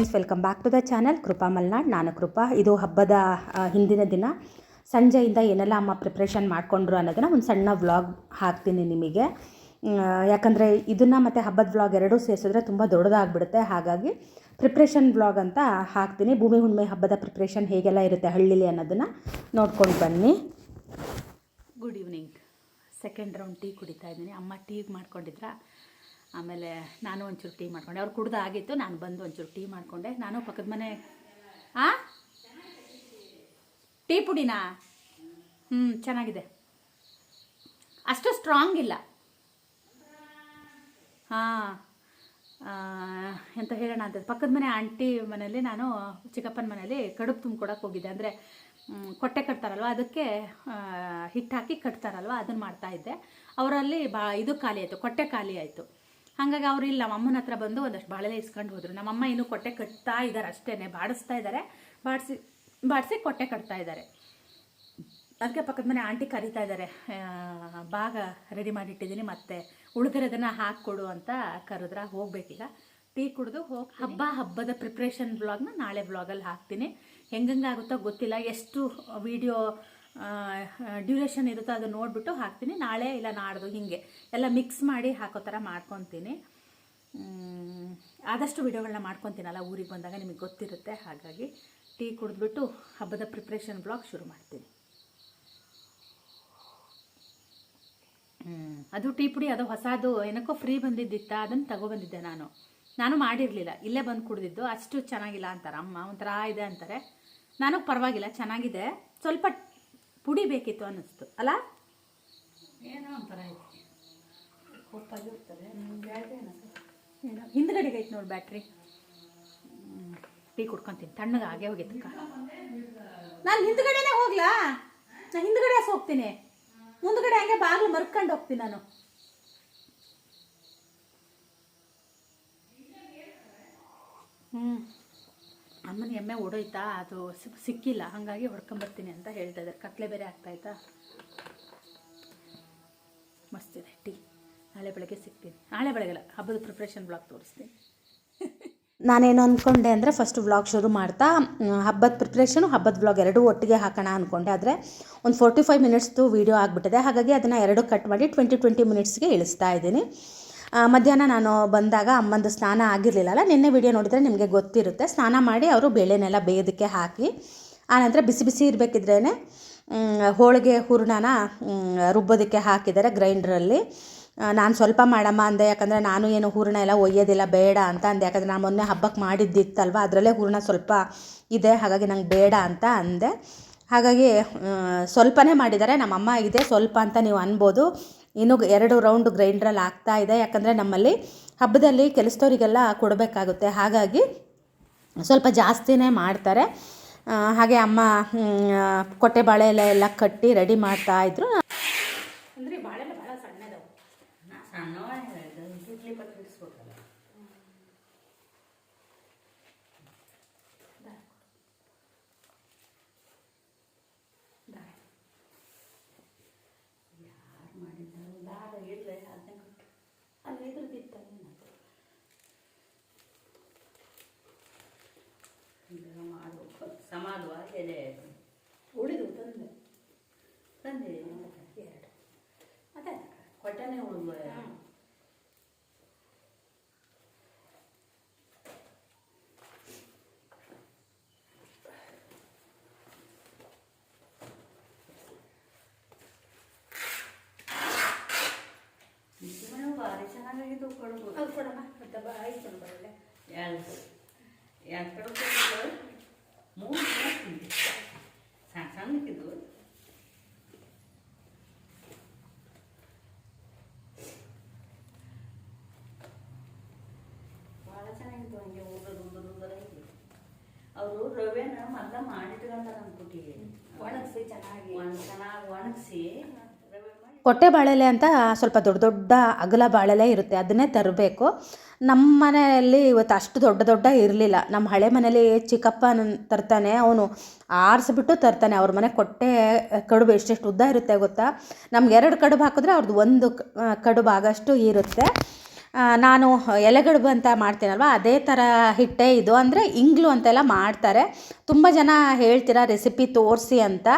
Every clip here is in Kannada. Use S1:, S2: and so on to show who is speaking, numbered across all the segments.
S1: Friends, welcome back to the channel. Krupa Malnad, ನಾನು ಕೃಪಾ. ಇದು ಹಬ್ಬದ ಹಿಂದಿನ ದಿನ. ಸಂಜೆಯಿಂದ ಏನೆಲ್ಲ ಅಮ್ಮ ಪ್ರಿಪ್ರೇಷನ್ ಮಾಡಿಕೊಂಡ್ರು ಅನ್ನೋದನ್ನು ಒಂದು ಸಣ್ಣ ವ್ಲಾಗ್ ಹಾಕ್ತೀನಿ ನಿಮಗೆ. ಯಾಕಂದರೆ ಇದನ್ನು ಮತ್ತು ಹಬ್ಬದ ವ್ಲಾಗ್ ಎರಡೂ ಸೇರಿಸಿದ್ರೆ ತುಂಬ ದೊಡ್ಡದಾಗ್ಬಿಡುತ್ತೆ. ಹಾಗಾಗಿ ಪ್ರಿಪ್ರೇಷನ್ ವ್ಲಾಗ್ ಅಂತ ಹಾಕ್ತೀನಿ. ಭೂಮಿ ಹುಣ್ಣಿಮೆ ಹಬ್ಬದ ಪ್ರಿಪ್ರೇಷನ್ ಹೇಗೆಲ್ಲ ಇರುತ್ತೆ, ಹಳ್ಳಿಲಿ ಅನ್ನೋದನ್ನು ನೋಡ್ಕೊಂಡು ಬನ್ನಿ. Good evening second round tea ಕುಡಿತಾ ಇದ್ದೀನಿ. ಅಮ್ಮ ಟೀ ಮಾಡ್ಕೊಂಡಿದ್ರ? ಆಮೇಲೆ ನಾನು ಒಂಚೂರು ಟೀ ಮಾಡ್ಕೊಂಡೆ. ಅವ್ರು ಕುಡ್ದು ಆಗಿತ್ತು, ನಾನು ಬಂದು ಒಂಚೂರು ಟೀ ಮಾಡಿಕೊಂಡೆ. ನಾನು ಪಕ್ಕದ ಮನೆ, ಆ? ಟೀ ಪುಡಿನಾ? ಹ್ಞೂ ಚೆನ್ನಾಗಿದೆ. ಅಷ್ಟು ಸ್ಟ್ರಾಂಗ್ ಇಲ್ಲ. ಹಾಂ ಎಂತ ಹೇಳೋಣ ಅಂತ. ಪಕ್ಕದ ಮನೆ ಆಂಟಿ ಮನೇಲಿ ನಾನು, ಚಿಕ್ಕಪ್ಪನ ಮನೇಲಿ ಕಡುಬು ತುಂಬ್ಕೊಡಕ್ಕೆ ಹೋಗಿದ್ದೆ. ಅಂದರೆ ಕೊಟ್ಟೆ ಕಟ್ತಾರಲ್ವ? ಅದಕ್ಕೆ ಹಿಟ್ಟು ಹಾಕಿ ಕಟ್ತಾರಲ್ವ? ಅದನ್ನು ಮಾಡ್ತಾಯಿದ್ದೆ ಅವರಲ್ಲಿ ಬಾ, ಇದು ಖಾಲಿ ಆಯಿತು, ಕೊಟ್ಟೆ ಖಾಲಿ ಆಯಿತು. ಹಾಗಾಗಿ ಅವ್ರು ಇಲ್ಲಿ ನಮ್ಮ ಅಮ್ಮನ ಹತ್ರ ಬಂದು ಒಂದಷ್ಟು ಬಾಳೆಲೆ ಇಸ್ಕೊಂಡು ಹೋದರು. ನಮ್ಮಮ್ಮ ಇನ್ನೂ ಕೊಟ್ಟೆ ಕಟ್ತಾ ಇದ್ದಾರೆ ಅಷ್ಟೇ ಬಾಡಿಸ್ತಾ ಇದ್ದಾರೆ ಬಾಡಿಸಿ ಬಾಡಿಸಿ ಕೊಟ್ಟೆ ಕಟ್ತಾ ಇದ್ದಾರೆ ಅದಕ್ಕೆ ಪಕ್ಕದ ಮನೆ ಆಂಟಿ ಕರಿತಾ ಇದ್ದಾರೆ ಭಾಗ ರೆಡಿ ಮಾಡಿಟ್ಟಿದ್ದೀನಿ, ಮತ್ತೆ ಉಳಿದಿರೋದನ್ನು ಹಾಕ್ಕೊಡು ಅಂತ ಕರೆದ್ರ ಹೋಗ್ಬೇಕೀಗ. ಟೀ ಕುಡಿದು ಹೋಗಿ ಹಬ್ಬ ಹಬ್ಬದ ಪ್ರಿಪ್ರೇಷನ್ ಬ್ಲಾಗ್ನ ನಾಳೆ ಬ್ಲಾಗಲ್ಲಿ ಹಾಕ್ತೀನಿ. ಹೆಂಗಂಗಾಗುತ್ತೋ ಗೊತ್ತಿಲ್ಲ, ಎಷ್ಟು ವಿಡಿಯೋ ಡ್ಯೂರೇಷನ್ ಇರುತ್ತೋ, ಅದು ನೋಡಿಬಿಟ್ಟು ಹಾಕ್ತೀನಿ. ನಾಳೆ ಇಲ್ಲ ನಾಡ್ದು, ಹೀಗೆ. ಎಲ್ಲ ಮಿಕ್ಸ್ ಮಾಡಿ ಹಾಕೋ ಥರ ಮಾಡ್ಕೊತೀನಿ. ಆದಷ್ಟು ವಿಡಿಯೋಗಳನ್ನ ಮಾಡ್ಕೊತೀನಲ್ಲ, ಊರಿಗೆ ಬಂದಾಗ ನಿಮಗೆ ಗೊತ್ತಿರುತ್ತೆ. ಹಾಗಾಗಿ ಟೀ ಕುಡಿದ್ಬಿಟ್ಟು ಹಬ್ಬದ ಪ್ರಿಪ್ರೇಷನ್ ಬ್ಲಾಗ್ ಶುರು ಮಾಡ್ತೀನಿ. ಅದು ಟೀ ಪುಡಿ, ಅದು ಹೊಸದು, ಏನಕ್ಕೋ ಫ್ರೀ ಬಂದಿದ್ದಿತ್ತ, ಅದನ್ನು ತಗೊಬಂದಿದ್ದೆ ನಾನು. ನಾನು ಮಾಡಿರಲಿಲ್ಲ, ಇಲ್ಲೇ ಬಂದು ಕುಡಿದಿದ್ದು, ಅಷ್ಟು ಚೆನ್ನಾಗಿಲ್ಲ ಅಂತಾರೆ. ಅಮ್ಮ ಒಂಥರ ಇದೆ ಅಂತಾರೆ. ನಾನು ಪರವಾಗಿಲ್ಲ, ಚೆನ್ನಾಗಿದೆ. ಸ್ವಲ್ಪ ಪುಡಿ ಬೇಕಿತ್ತು ಅನ್ನಿಸ್ತು. ಅಲ್ಲ
S2: ಏನೋ ಒಂಥರ
S1: ಹಿಂದ್ಗಡೆಗೆ ಐತೆ ನೋಡಿ ಬ್ಯಾಟ್ರಿ. ಟೀ ಕುಡ್ಕೊಂತೀನಿ. ತಣ್ಣಗೆ ಆಗೇ ಹೋಗಿದ್ದಕ್ಕ ನಾನು ಹಿಂದ್ಗಡೆನೇ ಹೋಗ್ಲಾ? ನಾನು ಹಿಂದ್ಗಡೆ ಹೋಗ್ತೀನಿ. ಮುಂದ್ಗಡೆ ಹಂಗೆ ಬಾಗಿಲು ಮರ್ಕೊಂಡು ಹೋಗ್ತೀನಿ ನಾನು. ಹ್ಞೂ ಅಮ್ಮನ ಎಮ್ಮೆ ಓಡೋಯ್ತಾ? ಅದು ಸಿಕ್ಕಿಲ್ಲ. ಹಾಗಾಗಿ ಹೊಡ್ಕೊಂಬರ್ತೀನಿ ಅಂತ ಹೇಳ್ತಾ ಇದ್ದಾರೆ. ಕತ್ಲೆ ಬೇರೆ ಆಗ್ತಾಯ್ತಾ ಇದೆ. ಟೀ. ನಾಳೆ ಬೆಳಗ್ಗೆ ಸಿಗ್ತೀನಿ. ನಾಳೆ ಬೆಳಗ್ಗೆಲ್ಲ ಹಬ್ಬದ ಪ್ರಿಪ್ರೇಷನ್ ಬ್ಲಾಗ್ ತೋರಿಸ್ತೀನಿ. ನಾನೇನು ಅಂದ್ಕೊಂಡೆ ಅಂದರೆ ಫಸ್ಟ್ ವ್ಲಾಗ್ ಶುರು ಮಾಡ್ತಾ ಹಬ್ಬದ ಪ್ರಿಪ್ರೇಷನು ಹಬ್ಬದ ವ್ಲಾಗ್ ಎರಡೂ ಒಟ್ಟಿಗೆ ಹಾಕೋಣ ಅಂದ್ಕೊಂಡೆ ಆದರೆ ಒಂದು ಫೋರ್ಟಿ ಫೈವ್ ಮಿನಿಟ್ಸ್ದು ವೀಡಿಯೋ ಆಗಿಬಿಟ್ಟಿದೆ. ಹಾಗಾಗಿ ಅದನ್ನು ಎರಡು ಕಟ್ ಮಾಡಿ ಟ್ವೆಂಟಿ ಟ್ವೆಂಟಿ ಮಿನಿಟ್ಸ್ಗೆ ಇಳಿಸ್ತಾ ಇದ್ದೀನಿ. ಮಧ್ಯಾಹ್ನ ನಾನು ಬಂದಾಗ ಅಮ್ಮಂದು ಸ್ನಾನ ಆಗಿರಲಿಲ್ಲಲ್ಲ, ನಿನ್ನೆ ವಿಡಿಯೋ ನೋಡಿದರೆ ನಿಮಗೆ ಗೊತ್ತಿರುತ್ತೆ. ಸ್ನಾನ ಮಾಡಿ ಅವರು ಬೇಳೆನೆಲ್ಲ ಬೇಯೋದಕ್ಕೆ ಹಾಕಿ ಆನಂತರ ಬಿಸಿ ಬಿಸಿ ಇರಬೇಕಿದ್ರೇ ಹೋಳಿಗೆ ಹೂರ್ಣನ ರುಬ್ಬೋದಕ್ಕೆ ಹಾಕಿದ್ದಾರೆ ಗ್ರೈಂಡ್ರಲ್ಲಿ. ನಾನು ಸ್ವಲ್ಪ ಮಾಡಮ್ಮ ಅಂದೆ, ಯಾಕಂದರೆ ನಾನು ಏನು ಹೂರಣ ಎಲ್ಲ ಒಯ್ಯೋದಿಲ್ಲ, ಬೇಡ ಅಂತ ಅಂದೆ. ಯಾಕಂದರೆ ನಾನು ಮೊನ್ನೆ ಹಬ್ಬಕ್ಕೆ ಮಾಡಿದ್ದಿತ್ತಲ್ವ, ಅದರಲ್ಲೇ ಹೂರ್ಣ ಸ್ವಲ್ಪ ಇದೆ, ಹಾಗಾಗಿ ನಂಗೆ ಬೇಡ ಅಂತ ಅಂದೆ. ಹಾಗಾಗಿ ಸ್ವಲ್ಪನೇ ಮಾಡಿದ್ದಾರೆ. ನಮ್ಮಮ್ಮ ಇದೆ, ಸ್ವಲ್ಪ ಅಂತ ನೀವು ಅನ್ಬೋದು. ಇನ್ನೂ ಎರಡು ರೌಂಡ್ ಗ್ರೈಂಡ್ರಲ್ಲಿ ಆಗ್ತಾ ಇದೆ. ಯಾಕಂದರೆ ನಮ್ಮಲ್ಲಿ ಹಬ್ಬದಲ್ಲಿ ಕೆಲಸದವರಿಗೆಲ್ಲ ಕೊಡಬೇಕಾಗುತ್ತೆ. ಹಾಗಾಗಿ ಸ್ವಲ್ಪ ಜಾಸ್ತಿನೇ ಮಾಡ್ತಾರೆ. ಹಾಗೆ ಅಮ್ಮ ಕೊಟ್ಟೆ ಬಾಳೆ ಎಲೆ ಎಲ್ಲ ಕಟ್ಟಿ ರೆಡಿ ಮಾಡ್ತಾ ಇದ್ರು ಅಂದರೆ ಬಾಳೆ ಭಾಳ ಸಣ್ಣದವು
S2: ನಾ ಸಣ್ಣವ ಹೇಳಿದ್ದು ಇಡ್ಲಿ ಪಟ್ಟು ಬಿಡಿಸ್ಬೇಕಲ್ಲ ಯಾರು ಮಾಡಿದ್ದಾರೆ ದಾರ ಇಡ್ಲಿ ಅದನ್ನ ಕೊಟ್ಟು ಅಲ್ಲಿ ಇದ್ರದ್ದಿತ್ತ ಈಗ ಮಾಡಬೇಕು ಸಮಾಧುವ ಎಲೆ
S1: ಉಳಿದು ತಂದೆ.
S2: ತಂದೆ
S1: ಎರಡು. ಅದೇ
S2: ಕೊಟ್ಟನೆ ಉಳಿದು ಭಾರಿ ಚೆನ್ನಾಗಿದ್ದು ಕೊಡ್ಬೋದು.
S1: ಅದು ಕೊಡಮ್ಮ. ಆಯ್ತು ಬರಲ್ಲ
S2: ಕೊಡ್ಬೋದು ಮೂರು ಮಾಡ್ತೀನಿ ಸಣ್ಣ ಸಣ್ಣಕ್ಕಿದ್ವು ಭಾಳ ಚೆನ್ನಾಗಿತ್ತು ಹಂಗೆ ಉದ್ದದ ಉದ್ದದ ಉದ್ದದ ಇತ್ತು ಅವರು ರವೆನ ಮೊದಲ ಮಾಡಿಟ್ಕೊಂಡಾರ ಅನ್ಕೊಟ್ಟಿಗೆ
S1: ಒಣಗಿಸಿ ಚೆನ್ನಾಗಿ
S2: ಒಂದು ಚೆನ್ನಾಗಿ ಒಣಗಿಸಿ ರವೆ ಮಾಡಿ
S1: ಕೊಟ್ಟೆ ಬಾಳೆಲೆ ಅಂತ ಸ್ವಲ್ಪ ದೊಡ್ಡ ದೊಡ್ಡ ಅಗಲ ಬಾಳೆಲೆ ಇರುತ್ತೆ, ಅದನ್ನೇ ತರಬೇಕು. ನಮ್ಮ ಮನೆಯಲ್ಲಿ ಇವತ್ತು ಅಷ್ಟು ದೊಡ್ಡ ದೊಡ್ಡ ಇರಲಿಲ್ಲ. ನಮ್ಮ ಹಳೆ ಮನೇಲಿ ಚಿಕ್ಕಪ್ಪ ತರ್ತಾನೆ, ಅವನು ಆರಿಸ್ಬಿಟ್ಟು ತರ್ತಾನೆ. ಅವ್ರ ಮನೆ ಕೊಟ್ಟೆ ಕಡುಬು ಎಷ್ಟೆಷ್ಟು ಉದ್ದ ಇರುತ್ತೆ ಗೊತ್ತಾ? ನಮ್ಗೆ ಎರಡು ಕಡುಬು ಹಾಕಿದ್ರೆ ಅವ್ರದ್ದು ಒಂದು ಕಡುಬು ಆಗಷ್ಟು ಇರುತ್ತೆ. ನಾನು ಎಲೆಗಡುಬು ಅಂತ ಮಾಡ್ತೀನಲ್ವ, ಅದೇ ಥರ ಹಿಟ್ಟೆ ಇದು. ಅಂದರೆ ಇಂಗ್ಲು ಅಂತೆಲ್ಲ ಮಾಡ್ತಾರೆ. ತುಂಬ ಜನ ಹೇಳ್ತೀರಾ, ರೆಸಿಪಿ ತೋರಿಸಿ ಅಂತ.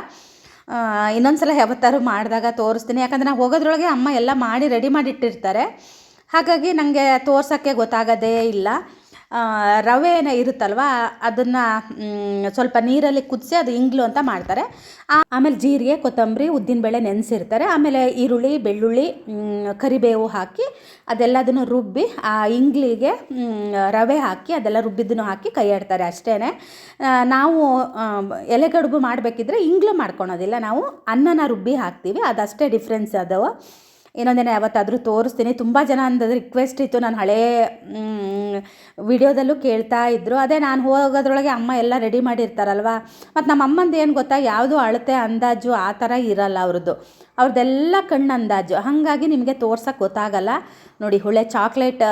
S1: ಆ, ಇನ್ನೊಂದ್ಸಲ ಯಾವತ್ತಾದ್ರು ಮಾಡಿದಾಗ ತೋರಿಸ್ತೀನಿ. ಯಾಕಂದರೆ ನಾವು ಹೋಗೋದ್ರೊಳಗೆ ಅಮ್ಮ ಎಲ್ಲ ಮಾಡಿ ರೆಡಿ ಮಾಡಿಟ್ಟಿರ್ತಾರೆ. ಹಾಗಾಗಿ ನನಗೆ ತೋರ್ಸೋಕ್ಕೆ ಗೊತ್ತಾಗೋದೇ ಇಲ್ಲ. ಆ, ರವೆ ಏನ ಇರುತ್ತಲ್ವ ಅದನ್ನು ಸ್ವಲ್ಪ ನೀರಲ್ಲಿ ಕುದಿಸಿ ಅದು ಇಂಗ್ಲು ಅಂತ ಮಾಡ್ತಾರೆ. ಆಮೇಲೆ ಜೀರಿಗೆ ಕೊತ್ತಂಬರಿ ಉದ್ದಿನಬೇಳೆ ನೆನೆಸಿರ್ತಾರೆ. ಆಮೇಲೆ ಈರುಳ್ಳಿ ಬೆಳ್ಳುಳ್ಳಿ ಕರಿಬೇವು ಹಾಕಿ ಅದೆಲ್ಲದನ್ನು ರುಬ್ಬಿ ಆ ಇಂಗ್ಲಿಗೆ ರವೆ ಹಾಕಿ ಅದೆಲ್ಲ ರುಬ್ಬಿದ್ದನ್ನು ಹಾಕಿ ಕೈ ಅಷ್ಟೇ ನಾವು ಎಲೆ ಎಲೆಗಡುಬು ಮಾಡಬೇಕಿದ್ರೆ ಇಂಗ್ಲು ಮಾಡ್ಕೊಳೋದಿಲ್ಲ. ನಾವು ಅನ್ನನ ರುಬ್ಬಿ ಹಾಕ್ತೀವಿ. ಅದಷ್ಟೇ ಡಿಫ್ರೆನ್ಸ್ ಅದು. ಇನ್ನೊಂದಿನ ಯಾವತ್ತಾದರೂ ತೋರಿಸ್ತೀನಿ. ತುಂಬ ಜನ ಅಂದದ್ದು ರಿಕ್ವೆಸ್ಟ್ ಇತ್ತು. ನಾನು ಹಳೇ ವಿಡಿಯೋದಲ್ಲೂ ಕೇಳ್ತಾ ಇದ್ದರು ಅದೇ ನಾನು ಹೋಗೋದ್ರೊಳಗೆ ಅಮ್ಮ ಎಲ್ಲ ರೆಡಿ ಮಾಡಿರ್ತಾರಲ್ವ? ಮತ್ತು ನಮ್ಮ ಅಮ್ಮಂದು ಏನು ಗೊತ್ತಾ? ಯಾವುದು ಅಳತೆ ಅಂದಾಜು ಆ ಥರ ಇರಲ್ಲ ಅವ್ರದ್ದು ಅವ್ರದ್ದೆಲ್ಲ ಕಣ್ಣು ಅಂದಾಜು. ಹಾಗಾಗಿ ನಿಮಗೆ ತೋರ್ಸೋಕ್ಕೆ ಗೊತ್ತಾಗಲ್ಲ. ನೋಡಿ, ಹುಳೆ ಚಾಕ್ಲೇಟ್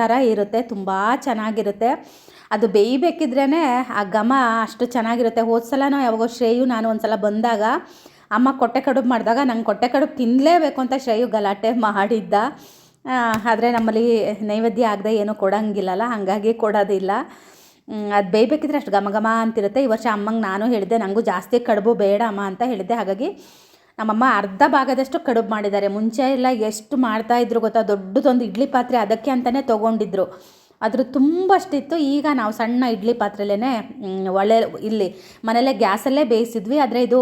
S1: ಥರ ಇರುತ್ತೆ. ತುಂಬ ಚೆನ್ನಾಗಿರುತ್ತೆ. ಅದು ಬೇಯಬೇಕಿದ್ರೇ ಆ ಘಮ ಅಷ್ಟು ಚೆನ್ನಾಗಿರುತ್ತೆ. ಹೋದ ಯಾವಾಗೋ ಶ್ರೇಯು, ನಾನು ಒಂದು ಸಲ ಬಂದಾಗ ಅಮ್ಮ ಕೊಟ್ಟೆ ಕಡುಬು ಮಾಡಿದಾಗ ನಂಗೆ ಕೊಟ್ಟೆ ಕಡುಬು ತಿನ್ನಲೇಬೇಕು ಅಂತ ಶ್ರೇಯು ಗಲಾಟೆ ಮಾಡಿದ್ದ. ಆದರೆ ನಮ್ಮಲ್ಲಿ ನೈವೇದ್ಯ ಆಗದೆ ಏನೂ ಕೊಡೋಂಗಿಲ್ಲಲ್ಲ, ಹಾಗಾಗಿ ಕೊಡೋದಿಲ್ಲ. ಅದು ಬೇಯಬೇಕಿದ್ರೆ ಅಷ್ಟು ಘಮ ಘಮ ಅಂತಿರುತ್ತೆ. ಈ ವರ್ಷ ಅಮ್ಮಂಗೆ ನಾನು ಹೇಳಿದೆ ನನಗೂ ಜಾಸ್ತಿ ಕಡುಬು ಬೇಡ ಅಮ್ಮ ಅಂತ ಹೇಳಿದ್ದೆ. ಹಾಗಾಗಿ ನಮ್ಮಮ್ಮ ಅರ್ಧ ಭಾಗದಷ್ಟು ಕಡುಬು ಮಾಡಿದ್ದಾರೆ. ಮುಂಚೆ ಎಲ್ಲ ಎಷ್ಟು ಮಾಡ್ತಾಯಿದ್ರು ಗೊತ್ತಾ, ದೊಡ್ಡದೊಂದು ಇಡ್ಲಿ ಪಾತ್ರೆ ಅದಕ್ಕೆ ಅಂತಲೇ ತೊಗೊಂಡಿದ್ರು. ಅದ್ರ ತುಂಬಷ್ಟಿತ್ತು ಈಗ ನಾವು ಸಣ್ಣ ಇಡ್ಲಿ ಪಾತ್ರೆಲೇ ಒಳ್ಳೆ ಇಲ್ಲಿ ಮನೇಲೆ ಗ್ಯಾಸಲ್ಲೇ ಬೇಯಿಸಿದ್ವಿ. ಆದರೆ ಇದು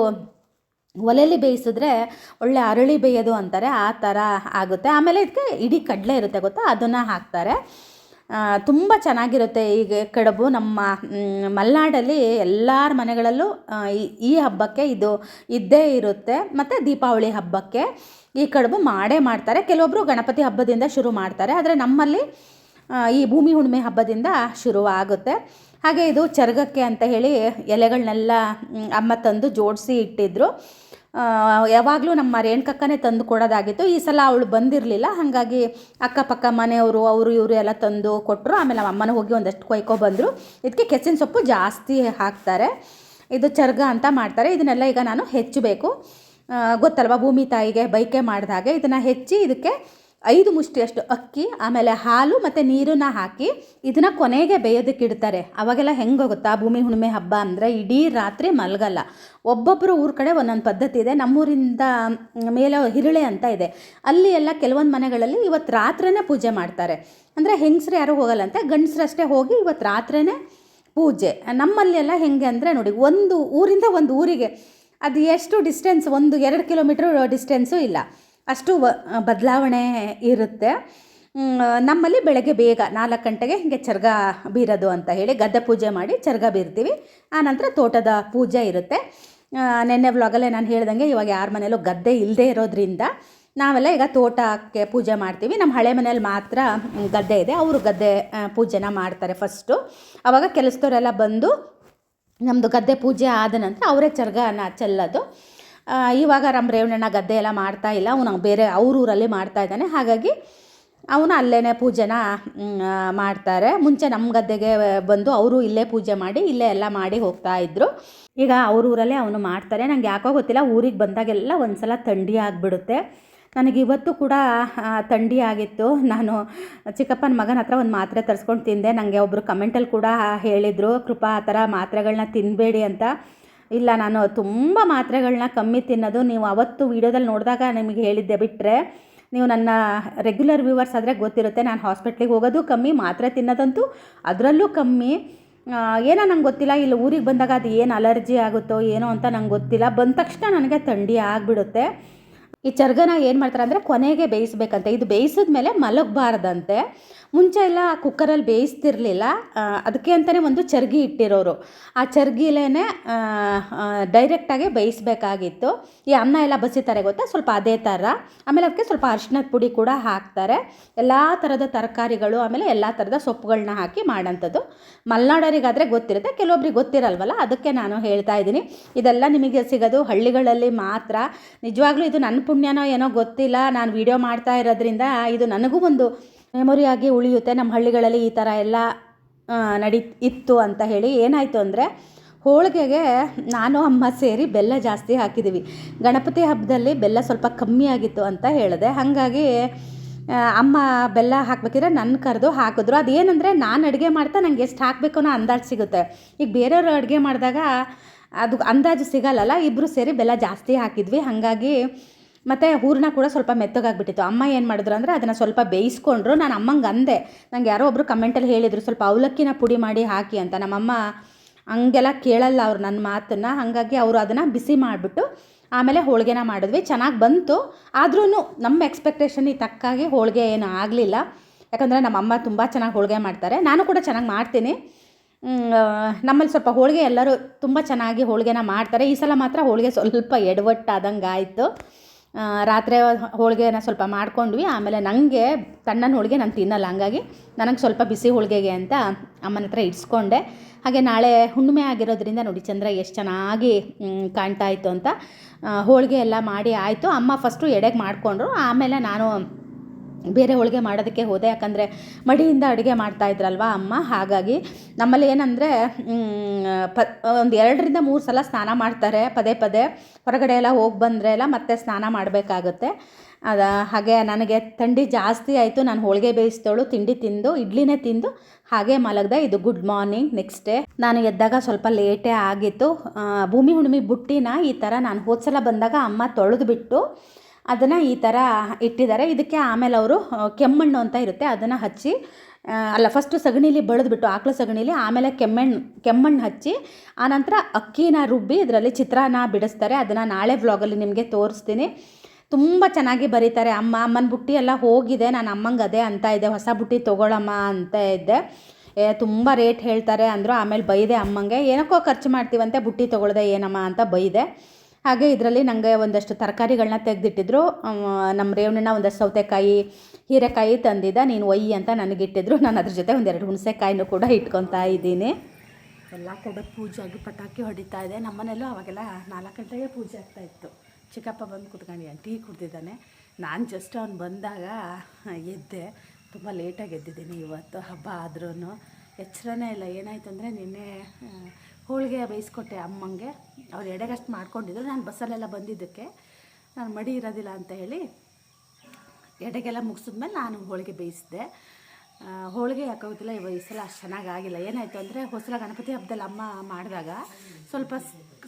S1: ಒಲೆಯಲ್ಲಿ ಬೇಯಿಸಿದ್ರೆ ಒಳ್ಳೆ ಅರಳಿ ಬೇಯೋದು ಅಂತಾರೆ, ಆ ಥರ ಆಗುತ್ತೆ. ಆಮೇಲೆ ಇದಕ್ಕೆ ಇಡೀ ಕಡಲೆ ಇರುತ್ತೆ ಗೊತ್ತಾ? ಅದನ್ನು ಹಾಕ್ತಾರೆ. ತುಂಬ ಚೆನ್ನಾಗಿರುತ್ತೆ ಈಗ ಕಡುಬು. ನಮ್ಮ ಮಲೆನಾಡಲ್ಲಿ ಎಲ್ಲರ ಮನೆಗಳಲ್ಲೂ ಈ- ಹಬ್ಬಕ್ಕೆ ಇದು ಇದ್ದೇ ಇರುತ್ತೆ. ಮತ್ತು ದೀಪಾವಳಿ ಹಬ್ಬಕ್ಕೆ ಈ ಕಡುಬು ಮಾಡೇ ಮಾಡ್ತಾರೆ. ಕೆಲವೊಬ್ಬರು ಗಣಪತಿ ಹಬ್ಬದಿಂದ ಶುರು ಮಾಡ್ತಾರೆ. ಆದರೆ ನಮ್ಮಲ್ಲಿ ಈ ಭೂಮಿ ಹುಣ್ಣಿಮೆ ಹಬ್ಬದಿಂದ ಶುರು ಆಗುತ್ತೆ ಹಾಗೆ ಇದು ಚರ್ಗಕ್ಕೆ ಅಂತ ಹೇಳಿ ಎಲೆಗಳನ್ನೆಲ್ಲ ಅಮ್ಮ ತಂದು ಜೋಡಿಸಿ ಇಟ್ಟಿದ್ರು. ಯಾವಾಗಲೂ ನಮ್ಮ ರೇಣುಕಕ್ಕನೇ ತಂದು ಕೊಡೋದಾಗಿತ್ತು. ಈ ಸಲ ಅವಳು ಬಂದಿರಲಿಲ್ಲ. ಹಾಗಾಗಿ ಅಕ್ಕಪಕ್ಕ ಮನೆಯವರು, ಅವರು, ಇವರು ಎಲ್ಲ ತಂದು ಕೊಟ್ಟರು ಆಮೇಲೆ ನಮ್ಮ ಅಮ್ಮನ ಹೋಗಿ ಒಂದಷ್ಟು ಕೊಯ್ಕೊಬಂದರು ಇದಕ್ಕೆ ಕೆಸಿನ ಸೊಪ್ಪು ಜಾಸ್ತಿ ಹಾಕ್ತಾರೆ. ಇದು ಚರ್ಗ ಅಂತ ಮಾಡ್ತಾರೆ. ಇದನ್ನೆಲ್ಲ ಈಗ ನಾನು ಹೆಚ್ಚಬೇಕು. ಗೊತ್ತಲ್ವಾ? ಭೂಮಿ ತಾಯಿಗೆ ಬೈಕೆ ಮಾಡಿದಾಗೆ ಇದನ್ನು ಹೆಚ್ಚಿ ಇದಕ್ಕೆ ಐದು ಮುಷ್ಟಿಯಷ್ಟು ಅಕ್ಕಿ, ಆಮೇಲೆ ಹಾಲು ಮತ್ತು ನೀರನ್ನ ಹಾಕಿ ಇದನ್ನು ಕೊನೆಗೆ ಬೇಯೋದಕ್ಕೆ ಇಡ್ತಾರೆ. ಅವಾಗೆಲ್ಲ ಹೆಂಗೆ ಗೊತ್ತಾ? ಭೂಮಿ ಹುಣ್ಣಿಮೆ ಹಬ್ಬ ಅಂದರೆ ಇಡೀ ರಾತ್ರಿ ಮಲಗಲ್ಲ. ಒಬ್ಬೊಬ್ಬರು ಊರ ಕಡೆ ಒಂದೊಂದು ಪದ್ಧತಿ ಇದೆ. ನಮ್ಮೂರಿಂದ ಮೇಲೆ ಹಿರುಳೆ ಅಂತ ಇದೆ. ಅಲ್ಲಿ ಎಲ್ಲ ಕೆಲವೊಂದು ಮನೆಗಳಲ್ಲಿ ಇವತ್ತು ರಾತ್ರಿನೇ ಪೂಜೆ ಮಾಡ್ತಾರೆ. ಅಂದರೆ ಹೆಂಗಸ್ರು ಯಾರೂ ಹೋಗಲ್ಲಂತೆ ಗಂಡಸ್ರಷ್ಟೇ ಹೋಗಿ ಇವತ್ತು ರಾತ್ರಿನೇ ಪೂಜೆ. ನಮ್ಮಲ್ಲಿ ಎಲ್ಲ ಹೆಂಗೆ ಅಂದರೆ ನೋಡಿ, ಒಂದು ಊರಿಂದ ಒಂದು ಊರಿಗೆ ಅದು ಎಷ್ಟು ಡಿಸ್ಟೆನ್ಸ್ ಒಂದು ಎರಡು ಕಿಲೋಮೀಟ್ರ್ ಡಿಸ್ಟೆನ್ಸು ಇಲ್ಲ. ಅಷ್ಟು ಬದಲಾವಣೆ ಇರುತ್ತೆ. ನಮ್ಮಲ್ಲಿ ಬೆಳಗ್ಗೆ ಬೇಗ ನಾಲ್ಕು ಗಂಟೆಗೆ ಹೀಗೆ ಚರ್ಗ ಬೀರೋದು ಅಂತ ಹೇಳಿ ಗದ್ದೆ ಪೂಜೆ ಮಾಡಿ ಚರ್ಗ ಬೀರ್ತೀವಿ. ಆನಂತರ ತೋಟದ ಪೂಜೆ ಇರುತ್ತೆ. ನಿನ್ನೆ ವ್ಲಾಗಲ್ಲೇ ನಾನು ಹೇಳ್ದಂಗೆ ಇವಾಗ ಯಾರ ಮನೇಲೂ ಗದ್ದೆ ಇಲ್ಲದೆ ಇರೋದ್ರಿಂದ ನಾವೆಲ್ಲ ಈಗ ತೋಟಕ್ಕೆ ಪೂಜೆ ಮಾಡ್ತೀವಿ. ನಮ್ಮ ಹಳೆ ಮನೇಲಿ ಮಾತ್ರ ಗದ್ದೆ ಇದೆ. ಅವರು ಗದ್ದೆ ಪೂಜೆನ ಮಾಡ್ತಾರೆ ಫಸ್ಟು. ಆವಾಗ ಕೆಲಸದವರೆಲ್ಲ ಬಂದು ನಮ್ಮದು ಗದ್ದೆ ಪೂಜೆ ಆದ ನಂತರ ಅವರೇ ಚರ್ಗನ ಚೆಲ್ಲೋದು. ಇವಾಗ ನಮ್ಮ ರೇವಣ್ಣನ ಗದ್ದೆ ಎಲ್ಲ ಮಾಡ್ತಾ ಇಲ್ಲ, ಅವನು ಬೇರೆ ಊರಲ್ಲಿ ಮಾಡ್ತಾ ಇದ್ದಾನೆ. ಹಾಗಾಗಿ ಅವನು ಅಲ್ಲೇ ಪೂಜೆನ ಮಾಡ್ತಾರೆ. ಮುಂಚೆ ನಮ್ಮ ಗದ್ದೆಗೆ ಬಂದು ಅವರು ಇಲ್ಲೇ ಪೂಜೆ ಮಾಡಿ, ಇಲ್ಲೇ ಎಲ್ಲ ಮಾಡಿ ಹೋಗ್ತಾ ಇದ್ರು. ಈಗ ಅವ್ರ ಊರಲ್ಲೇ ಅವನು ಮಾಡ್ತಾರೆ. ನನಗೆ ಯಾಕೋ ಗೊತ್ತಿಲ್ಲ, ಊರಿಗೆ ಬಂದಾಗೆಲ್ಲ ಒಂದು ಸಲ ಥಂಡಿ ಆಗಿಬಿಡುತ್ತೆ. ನನಗೆ ಇವತ್ತು ಕೂಡ ಥಂಡಿ ಆಗಿತ್ತು. ನಾನು ಚಿಕ್ಕಪ್ಪನ ಮಗನ ಹತ್ರ ಒಂದು ಮಾತ್ರೆ ತರಿಸ್ಕೊಂಡು ತಿಂದೆ. ನನಗೆ ಒಬ್ಬರು ಕಮೆಂಟಲ್ಲಿ ಕೂಡ ಹೇಳಿದರು, ಕೃಪಾ ಆ ಥರ ಮಾತ್ರೆಗಳನ್ನ ತಿನ್ನಬೇಡಿ ಅಂತ. ಇಲ್ಲ, ನಾನು ತುಂಬ ಮಾತ್ರೆಗಳನ್ನ ಕಮ್ಮಿ ತಿನ್ನೋದು. ನೀವು ಅವತ್ತು ವೀಡಿಯೋದಲ್ಲಿ ನೋಡಿದಾಗ ನಿಮಗೆ ಹೇಳಿದ್ದೆ ಬಿಟ್ಟರೆ ನೀವು ನನ್ನ ರೆಗ್ಯುಲರ್ ವ್ಯೂವರ್ಸ್ ಆದರೆ ಗೊತ್ತಿರುತ್ತೆ. ನಾನು ಹಾಸ್ಪಿಟ್ಲಿಗೆ ಹೋಗೋದು ಕಮ್ಮಿ, ಮಾತ್ರೆ ತಿನ್ನೋದಂತೂ ಅದರಲ್ಲೂ ಕಮ್ಮಿ. ಏನೋ ನಂಗೆ ಗೊತ್ತಿಲ್ಲ, ಇಲ್ಲಿ ಊರಿಗೆ ಬಂದಾಗ ಅದು ಏನು ಅಲರ್ಜಿ ಆಗುತ್ತೋ ಏನೋ ಅಂತ ನಂಗೆ ಗೊತ್ತಿಲ್ಲ. ಬಂದ ತಕ್ಷಣ ನನಗೆ ಥಂಡಿ ಆಗಿಬಿಡುತ್ತೆ. ಈ ಚರ್ಗನ ಏನು ಮಾಡ್ತಾರೆ ಅಂದರೆ ಕೊನೆಗೆ ಬೇಯಿಸ್ಬೇಕಂತೆ. ಇದು ಬೇಯಿಸಿದ ಮೇಲೆ ಮಲಗಬಾರ್ದಂತೆ. ಮುಂಚೆ ಎಲ್ಲ ಕುಕ್ಕರಲ್ಲಿ ಬೇಯಿಸ್ತಿರ್ಲಿಲ್ಲ. ಅದಕ್ಕೆ ಅಂತಲೇ ಒಂದು ಚರ್ಗಿ ಇಟ್ಟಿರೋರು. ಆ ಚರ್ಗಿಲೇ ಡೈರೆಕ್ಟಾಗಿ ಬೇಯಿಸ್ಬೇಕಾಗಿತ್ತು. ಈ ಅನ್ನ ಎಲ್ಲ ಬಸಿತಾರೆ ಗೊತ್ತಾ? ಸ್ವಲ್ಪ ಅದೇ ಥರ ಆಮೇಲೆ ಅದಕ್ಕೆ ಸ್ವಲ್ಪ ಅರಿಶಿನದ ಪುಡಿ ಕೂಡ ಹಾಕ್ತಾರೆ. ಎಲ್ಲ ಥರದ ತರಕಾರಿಗಳು, ಆಮೇಲೆ ಎಲ್ಲ ಥರದ ಸೊಪ್ಪುಗಳನ್ನ ಹಾಕಿ ಮಾಡೋಂಥದ್ದು. ಮಲೆನಾಡೋರಿಗಾದರೆ ಗೊತ್ತಿರುತ್ತೆ. ಕೆಲವೊಬ್ರಿಗೆ ಗೊತ್ತಿರಲ್ವಲ್ಲ? ಅದಕ್ಕೆ ನಾನು ಹೇಳ್ತಾ ಇದ್ದೀನಿ. ಇದೆಲ್ಲ ನಿಮಗೆ ಸಿಗೋದು ಹಳ್ಳಿಗಳಲ್ಲಿ ಮಾತ್ರ. ನಿಜವಾಗ್ಲೂ ಇದು ನನ್ನ ಪುಣ್ಯನೋ ಏನೋ ಗೊತ್ತಿಲ್ಲ. ನಾನು ವಿಡಿಯೋ ಮಾಡ್ತಾ ಇರೋದ್ರಿಂದ ಇದು ನನಗೂ ಒಂದು ಮೆಮೊರಿಯಾಗಿ ಉಳಿಯುತ್ತೆ. ನಮ್ಮ ಹಳ್ಳಿಗಳಲ್ಲಿ ಈ ಥರ ಎಲ್ಲ ನಡಿ, ಇತ್ತು ಅಂತ ಹೇಳಿ ಏನಾಯಿತು ಅಂದರೆ, ಹೋಳಿಗೆಗೆ ನಾನು, ಅಮ್ಮ ಸೇರಿ ಬೆಲ್ಲ ಜಾಸ್ತಿ ಹಾಕಿದ್ದೀವಿ ಗಣಪತಿ ಹಬ್ಬದಲ್ಲಿ ಬೆಲ್ಲ ಸ್ವಲ್ಪ ಕಮ್ಮಿ ಆಗಿತ್ತು ಅಂತ ಹೇಳಿದೆ. ಹಾಗಾಗಿ ಅಮ್ಮ ಬೆಲ್ಲ ಹಾಕ್ಬೇಕಿದ್ರೆ ನನ್ನ ಕರೆದು ಹಾಕಿದ್ರು. ಅದೇನಂದರೆ, ನಾನು ಅಡುಗೆ ಮಾಡ್ತಾ ನಂಗೆ ಎಷ್ಟು ಹಾಕಬೇಕು ಅನ್ನೋ ಅಂದಾಜು ಸಿಗುತ್ತೆ. ಈಗ ಬೇರೆಯವರು ಅಡುಗೆ ಮಾಡಿದಾಗ ಅದು ಅಂದಾಜು ಸಿಗಲ್ಲಲ್ಲ ಇಬ್ಬರು ಸೇರಿ ಬೆಲ್ಲ ಜಾಸ್ತಿ ಹಾಕಿದ್ವಿ. ಹಾಗಾಗಿ ಮತ್ತು ಹೂರಣ ಕೂಡ ಸ್ವಲ್ಪ ಮೆತ್ತಗಾಗ್ಬಿಟ್ಟಿತ್ತು. ಅಮ್ಮ ಏನು ಮಾಡಿದ್ರು ಅಂದರೆ ಅದನ್ನು ಸ್ವಲ್ಪ ಬೇಯಿಸ್ಕೊಂಡ್ರು. ನಾನು ಅಮ್ಮಂಗೆ ಅಂದೆ. ನಂಗೆ ಯಾರೋ ಒಬ್ಬರು ಕಮೆಂಟಲ್ಲಿ ಹೇಳಿದರು, ಸ್ವಲ್ಪ ಅವಲಕ್ಕಿನ ಪುಡಿ ಮಾಡಿ ಹಾಕಿ ಅಂತ. ನಮ್ಮಮ್ಮ ಹಂಗೆಲ್ಲ ಕೇಳಲ್ಲ ಅವ್ರು ನನ್ನ ಮಾತನ್ನು. ಹಾಗಾಗಿ ಅವರು ಅದನ್ನು ಬಿಸಿ ಮಾಡಿಬಿಟ್ಟು ಆಮೇಲೆ ಹೋಳಿಗೆನ ಮಾಡಿದ್ವಿ. ಚೆನ್ನಾಗಿ ಬಂತು. ಆದ್ರೂ ನಮ್ಮ ಎಕ್ಸ್ಪೆಕ್ಟೇಷನಿಗೆ ತಕ್ಕಾಗಿ ಹೋಳಿಗೆ ಏನು ಆಗಲಿಲ್ಲ. ಯಾಕಂದರೆ ನಮ್ಮಮ್ಮ ತುಂಬ ಚೆನ್ನಾಗಿ ಹೋಳಿಗೆ ಮಾಡ್ತಾರೆ. ನಾನು ಕೂಡ ಚೆನ್ನಾಗಿ ಮಾಡ್ತೀನಿ. ನಮ್ಮಲ್ಲಿ ಸ್ವಲ್ಪ ಹೋಳಿಗೆ ಎಲ್ಲರೂ ತುಂಬ ಚೆನ್ನಾಗಿ ಹೋಳಿಗೆನ ಮಾಡ್ತಾರೆ. ಈ ಸಲ ಮಾತ್ರ ಹೋಳಿಗೆ ಸ್ವಲ್ಪ ಎಡವಟ್ಟಾದಂಗೆ ಆಯಿತು. ರಾತ್ರಿ ಹೋಳಿಗೆನ ಸ್ವಲ್ಪ ಮಾಡ್ಕೊಂಡ್ವಿ. ಆಮೇಲೆ ನನಗೆ ತಣ್ಣನ ಹೋಳಿಗೆ ನಾನು ತಿನ್ನಲ್ಲ. ಹಂಗಾಗಿ ನನಗೆ ಸ್ವಲ್ಪ ಬಿಸಿ ಹೋಳಿಗೆಗೆ ಅಂತ ಅಮ್ಮನ ಹತ್ರ ಇಡ್ಸ್ಕೊಂಡೆ. ಹಾಗೆ ನಾಳೆ ಹುಣ್ಣಿಮೆ ಆಗಿರೋದ್ರಿಂದ ನೋಡಿ ಚಂದ್ರ ಎಷ್ಟು ಚೆನ್ನಾಗಿ ಕಾಣ್ತಾ ಇತ್ತು ಅಂತ ಹೋಳಿಗೆ ಎಲ್ಲ ಮಾಡಿ ಆಯಿತು. ಅಮ್ಮ ಫಸ್ಟು ಎಡೆಗೆ ಮಾಡಿಕೊಂಡ್ರು. ಆಮೇಲೆ ನಾನು ಬೇರೆ ಹೋಳಿಗೆ ಮಾಡೋದಕ್ಕೆ ಹೋದೆ, ಯಾಕಂದರೆ ಮಡಿಯಿಂದ ಅಡುಗೆ ಮಾಡ್ತಾ ಇದ್ರಲ್ವ ಅಮ್ಮ? ಹಾಗಾಗಿ ನಮ್ಮಲ್ಲಿ ಏನಂದರೆ ಪ, ಒಂದು ಎರಡರಿಂದ ಮೂರು ಸಲ ಸ್ನಾನ ಮಾಡ್ತಾರೆ, ಪದೇ ಪದೇ. ಹೊರಗಡೆ ಎಲ್ಲ ಹೋಗಿ ಬಂದರೆ ಎಲ್ಲ ಮತ್ತೆ ಸ್ನಾನ ಮಾಡಬೇಕಾಗುತ್ತೆ. ಅದ, ಹಾಗೆ ನನಗೆ ಥಂಡಿ ಜಾಸ್ತಿ ಆಯಿತು, ನಾನು ಹೋಳಿಗೆ ಬೇಯಿಸ್ತೇಳು ತಿಂಡಿ ತಿಂದು, ಇಡ್ಲಿನೇ ತಿಂದು, ಹಾಗೆ ಮಲಗ್ದೆ. ಇದು ಗುಡ್ ಮಾರ್ನಿಂಗ್ ನೆಕ್ಸ್ಟ್ ಡೇ ನಾನು ಎದ್ದಾಗ ಸ್ವಲ್ಪ ಲೇಟೇ ಆಗಿತ್ತು. ಭೂಮಿ ಹುಣ್ಣಿಮೆ ಬುಟ್ಟಿನ ಈ ಥರ ನಾನು ಹೋದ್ಸಲ ಬಂದಾಗ ಅಮ್ಮ ತೊಳೆದು ಬಿಟ್ಟು ಅದನ್ನು ಈ ಥರ ಇಟ್ಟಿದ್ದಾರೆ. ಇದಕ್ಕೆ ಆಮೇಲೆ ಅವರು ಕೆಮ್ಮಣ್ಣು ಅಂತ ಇರುತ್ತೆ. ಅದನ್ನು ಹಚ್ಚಿ ಅಲ್ಲ ಫಸ್ಟು ಸಗಣಿಲಿ ಬಳಿದ್ಬಿಟ್ಟು, ಆಕಳು ಸಗಣಿಲಿ ಆಮೇಲೆ ಕೆಮ್ಮಣ್ಣು ಕೆಮ್ಮಣ್ಣು ಹಚ್ಚಿ, ಆನಂತರ ಅಕ್ಕಿನ ರುಬ್ಬಿ ಇದರಲ್ಲಿ ಚಿತ್ರಾನ್ನ ಬಿಡಿಸ್ತಾರೆ. ಅದನ್ನು ನಾಳೆ ವ್ಲಾಗಲ್ಲಿ ನಿಮಗೆ ತೋರಿಸ್ತೀನಿ. ತುಂಬ ಚೆನ್ನಾಗಿ ಬರೀತಾರೆ. ಅಮ್ಮ, ಅಮ್ಮನ ಬುಟ್ಟಿ ಎಲ್ಲ ಹೋಗಿದೆ. ನಾನು ಅಮ್ಮಂಗೆ ಅದೇ ಅಂತ ಇದ್ದೆ. ಹೊಸ ಬುಟ್ಟಿ ತೊಗೊಳಮ್ಮ ಅಂತ ಇದ್ದೆ. ಏ, ತುಂಬ ರೇಟ್ ಹೇಳ್ತಾರೆ ಅಂದರು. ಆಮೇಲೆ ಬೈದೆ ಅಮ್ಮಂಗೆ, ಏನಕ್ಕೋ ಖರ್ಚು ಮಾಡ್ತೀವಂತೆ ಬುಟ್ಟಿ ತೊಗೊಳ್ದೆ, ಏನಮ್ಮ? ಅಂತ ಬೈದೆ. ಹಾಗೆ ಇದರಲ್ಲಿ ನನಗೆ ಒಂದಷ್ಟು ತರಕಾರಿಗಳನ್ನ ತೆಗೆದಿಟ್ಟಿದ್ರು. ನಮ್ಮ ರೇವಣ್ಣನ ಒಂದಷ್ಟು ಸೌತೆಕಾಯಿ, ಹೀರೆಕಾಯಿ ತಂದಿದ್ದ. ನೀನು ಒಯ್ಯಿ ಅಂತ ನನಗಿಟ್ಟಿದ್ರು ನಾನು ಅದ್ರ ಜೊತೆ ಒಂದೆರಡು ಹುಣಸೆಕಾಯಿನೂ ಕೂಡ ಇಟ್ಕೊತಾ ಇದ್ದೀನಿ. ಎಲ್ಲ ಕೂಡ ಪೂಜೆ ಆಗಿ ಪಟಾಕಿ ಹೊಡಿತಾ ಇದೆ. ನಮ್ಮನೆಯಲ್ಲೂ ಅವಾಗೆಲ್ಲ ನಾಲ್ಕು ಗಂಟೆಗೆ ಪೂಜೆ ಆಗ್ತಾ ಇತ್ತು. ಚಿಕ್ಕಪ್ಪ ಬಂದು ಕುತ್ಕೊಂಡು ಟೀ ಕುಡ್ದಿದ್ದಾನೆ. ನಾನು ಜಸ್ಟ್ ಅವ್ನು ಬಂದಾಗ ಎದ್ದೆ. ತುಂಬ ಲೇಟಾಗಿ ಎದ್ದಿದ್ದೀನಿ ಇವತ್ತು. ಹಬ್ಬ ಆದ್ರೂ ಎಚ್ಚರನೇ ಇಲ್ಲ. ಏನಾಯ್ತು ಅಂದರೆ ನಿನ್ನೆ ಹೋಳಿಗೆ ಬೇಯಿಸ್ಕೊಟ್ಟೆ ಅಮ್ಮಂಗೆ. ಅವ್ರು ಎಡೆಗಷ್ಟು ಮಾಡ್ಕೊಂಡಿದ್ರು. ನಾನು ಬಸ್ಸಲ್ಲೆಲ್ಲ ಬಂದಿದ್ದಕ್ಕೆ. ನಾನು ಮಡಿ ಇರೋದಿಲ್ಲ ಅಂತ ಹೇಳಿ ಎಡೆಗೆಲ್ಲ ಮುಗಿಸಿದ್ಮೇಲೆ ನಾನು ಹೋಳಿಗೆ ಬೇಯಿಸಿದೆ. ಹೋಳಿಗೆ ಯಾಕಾಗುತ್ತಿಲ್ಲ ಈ ಸಲ ಅಷ್ಟು ಚೆನ್ನಾಗಿ ಆಗಿಲ್ಲ. ಏನಾಯಿತು ಅಂದರೆ ಹೊಸಲ ಗಣಪತಿ ಹಬ್ಬದಲ್ಲಿ ಅಮ್ಮ ಮಾಡಿದಾಗ ಸ್ವಲ್ಪ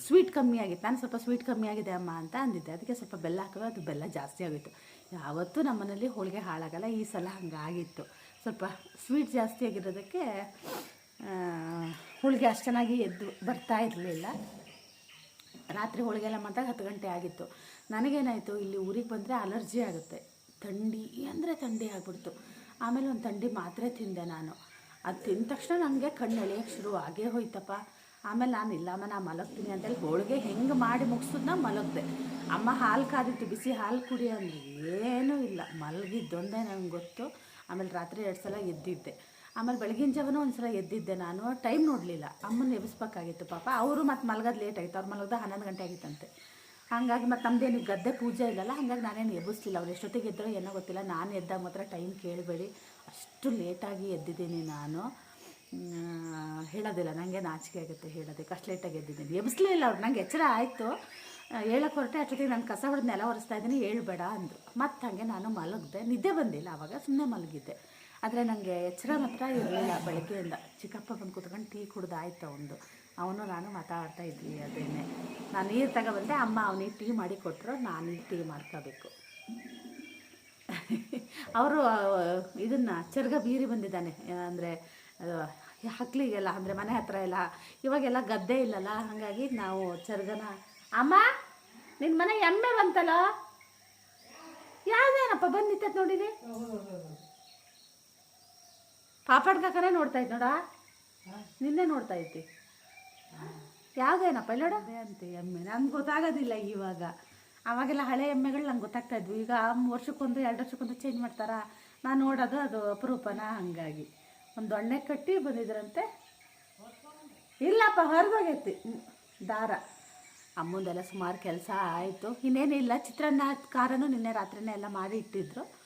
S1: ಸ್ವೀಟ್ ಕಮ್ಮಿ ಆಗಿತ್ತು. ನಾನು ಸ್ವಲ್ಪ ಸ್ವೀಟ್ ಕಮ್ಮಿ ಆಗಿದೆ ಅಮ್ಮ ಅಂತ ಅಂದಿದ್ದೆ. ಅದಕ್ಕೆ ಸ್ವಲ್ಪ ಬೆಲ್ಲ ಹಾಕಿದ್ರೆ ಅದು ಬೆಲ್ಲ ಜಾಸ್ತಿ ಆಗಿತ್ತು ಯಾವತ್ತೂ ನಮ್ಮ ಮನೇಲಿ ಹೋಳಿಗೆ ಹಾಳಾಗಲ್ಲ. ಈ ಸಲ ಹಂಗಾಗಿತ್ತು. ಸ್ವಲ್ಪ ಸ್ವೀಟ್ ಜಾಸ್ತಿ ಆಗಿರೋದಕ್ಕೆ ಹೋಳಿಗೆ ಅಷ್ಟು ಚೆನ್ನಾಗಿ ಎದ್ದು ಬರ್ತಾ ಇರಲಿಲ್ಲ. ರಾತ್ರಿ ಹೋಳಿಗೆ ಎಲ್ಲ ಮಾಡಿದಾಗ ಹತ್ತು ಗಂಟೆ ಆಗಿತ್ತು. ನನಗೇನಾಯಿತು, ಇಲ್ಲಿ ಊರಿಗೆ ಬಂದರೆ ಅಲರ್ಜಿ ಆಗುತ್ತೆ. ಥಂಡಿ ಅಂದರೆ ಥಂಡಿ ಆಗ್ಬಿಡ್ತು. ಆಮೇಲೆ ಒಂದು ಥಂಡಿ ಮಾತ್ರೆ ತಿಂದೆ ನಾನು. ಅದು ತಿಂದ ತಕ್ಷಣ ನನಗೆ ಕಣ್ಣು ಎಳೆಯೋಕ್ಕೆ ಶುರು ಆಗೇ ಹೋಯ್ತಪ್ಪ. ಆಮೇಲೆ ನಾನು ಇಲ್ಲಮ್ಮ ನಾ ಮಲಗ್ತೀನಿ ಅಂತೇಳಿ ಹೋಳಿಗೆ ಹೆಂಗೆ ಮಾಡಿ ಮುಗಿಸಿದ್ನ ಮಲಗಿದೆ. ಅಮ್ಮ ಹಾಲು ಕಾದಿತ್ತು, ಬಿಸಿ ಹಾಲು ಕುಡಿಯೋ ಏನೂ ಇಲ್ಲ. ಮಲಗಿದ್ದೊಂದೇ ನನಗೆ ಗೊತ್ತು. ಆಮೇಲೆ ರಾತ್ರಿ ಎರಡು ಸಲ ಎದ್ದಿದ್ದೆ. ಆಮೇಲೆ ಬೆಳಗಿನ ಜಾವನೂ ಒಂದ್ಸಲ ಎದ್ದಿದ್ದೆ ನಾನು ಟೈಮ್ ನೋಡಲಿಲ್ಲ. ಅಮ್ಮನ ಎಬ್ಸ್ಬೇಕಾಗಿತ್ತು ಪಾಪ. ಅವರು ಮತ್ತು ಮಲಗೋದು ಲೇಟ್ ಆಗಿತ್ತು. ಅವ್ರು ಮಲಗ್ದ ಹನ್ನೊಂದು ಗಂಟೆ ಆಗಿತ್ತಂತೆ. ಹಾಗಾಗಿ ಮತ್ತು ನಮ್ಮದೇನು ಗದ್ದೆ ಪೂಜೆ ಇಲ್ಲಲ್ಲ, ಹಾಗಾಗಿ ನಾನೇನು ಎಬ್ಬಿಸ್ಲಿಲ್ಲ. ಅವ್ರು ಎಷ್ಟೊತ್ತಿಗೆ ಎದ್ದರೋ ಏನೋ ಗೊತ್ತಿಲ್ಲ. ನಾನು ಎದ್ದಾಗ ಮಾತ್ರ ಟೈಮ್ ಕೇಳಬೇಡಿ. ಅಷ್ಟು ಲೇಟಾಗಿ ಎದ್ದಿದ್ದೀನಿ ನಾನು. ಹೇಳೋದಿಲ್ಲ. ನನಗೆ ನಾಚಿಕೆ ಆಗುತ್ತೆ ಹೇಳೋದಕ್ಕೆ. ಅಷ್ಟು ಲೇಟಾಗಿ ಎದ್ದಿದ್ದೀನಿ. ಎಬ್ಬಿಸ್ಲೇ ಅವ್ರು. ನಂಗೆ ಎಚ್ಚರ ಆಯಿತು. ಹೇಳಕ್ಕೆ ಹೊರಟೆ. ಅಷ್ಟೊತ್ತಿಗೆ ನಾನು ಕಸ ಹೊಡೆದು ನೆಲ ಒರೆಸ್ತಾ ಇದ್ದೀನಿ. ಹೇಳ್ಬೇಡ ಅಂದರು. ಮತ್ತು ಹಾಗೆ ನಾನು ಮಲಗಿದೆ. ನಿದ್ದೆ ಬಂದಿಲ್ಲ. ಆವಾಗ ಸುಮ್ಮನೆ ಮಲಗಿದ್ದೆ. ಆದರೆ ನನಗೆ ಎಚ್ಚರ ಮಾತ್ರ ಇರಲಿಲ್ಲ ಬೆಳಗ್ಗೆಯಿಂದ. ಚಿಕ್ಕಪ್ಪ ಬಂದು ಕೂತ್ಕೊಂಡು ಟೀ ಕುಡ್ದಾಯ್ತು ಅವನು ಅವನು ನಾನು ಮಾತಾಡ್ತಾ ಇದ್ವಿ ಅದೇನೆ. ನಾನು ನೀರು ತಗೊಬಂದೆ, ಅಮ್ಮ ಅವನಿಗೆ ಟೀ ಮಾಡಿ ಕೊಟ್ಟರು ನಾನು ಟೀ ಮಾಡ್ಕೋಬೇಕು. ಅವರು, ಇದನ್ನು ಚರ್ಗ ಬೀರಿ ಬಂದಿದ್ದಾನೆ. ಅಂದರೆ ಹಕ್ಲಿಗೆಲ್ಲ, ಅಂದರೆ ಮನೆ ಹತ್ರ ಎಲ್ಲ. ಇವಾಗೆಲ್ಲ ಗದ್ದೆ ಇಲ್ಲಲ್ಲ, ಹಾಗಾಗಿ ನಾವು ಚರ್ಗನ, ಅಮ್ಮ ನಿನ್ನ ಮನೆ ಎಮ್ಮೆ ಬಂತಲ್ಲ? ಯಾವ್ದೇನಪ್ಪ ಬಂದಿತ್ತ ನೋಡಿರಿ ಪಾಪಡ್ ಕಾಕನೇ ನೋಡ್ತಾ ಇದ್ ನೋಡ? ನಿನ್ನೆ ನೋಡ್ತಾ ಇದ್ದಿ. ಯಾವ್ದೇನಪ್ಪ ಇಲ್ಲೋಡ ಅದೇ ಅಂತೆ ಎಮ್ಮೆ ನಂಗೆ ಗೊತ್ತಾಗೋದಿಲ್ಲ ಇವಾಗ. ಅವಾಗೆಲ್ಲ ಹಳೆ ಎಮ್ಮೆಗಳು ನಂಗೆ ಗೊತ್ತಾಗ್ತಾ ಇದ್ವು. ಈಗ ವರ್ಷಕ್ಕೊಂದು, ಎರಡು ವರ್ಷಕ್ಕೊಂದು ಚೇಂಜ್ ಮಾಡ್ತಾರ? ನಾನು ನೋಡೋದು ಅದು ಅಪರೂಪನ ಹಂಗಾಗಿ. ಒಂದು ದೊಣ್ಣೆ ಕಟ್ಟಿ ಬಂದಿದ್ರಂತೆ ಇಲ್ಲಪ್ಪ, ಹೊರದೋಗೈತಿ. ದಾರ. ಅಮ್ಮಂದೆಲ್ಲ ಸುಮಾರು ಕೆಲಸ ಆಯಿತು. ಇನ್ನೇನಿಲ್ಲ. ಚಿತ್ರಾನ್ನ, ಖಾರನೂ ನಿನ್ನೆ ರಾತ್ರಿನೇ ಎಲ್ಲ ಮಾಡಿ ಇಟ್ಟಿದ್ರು.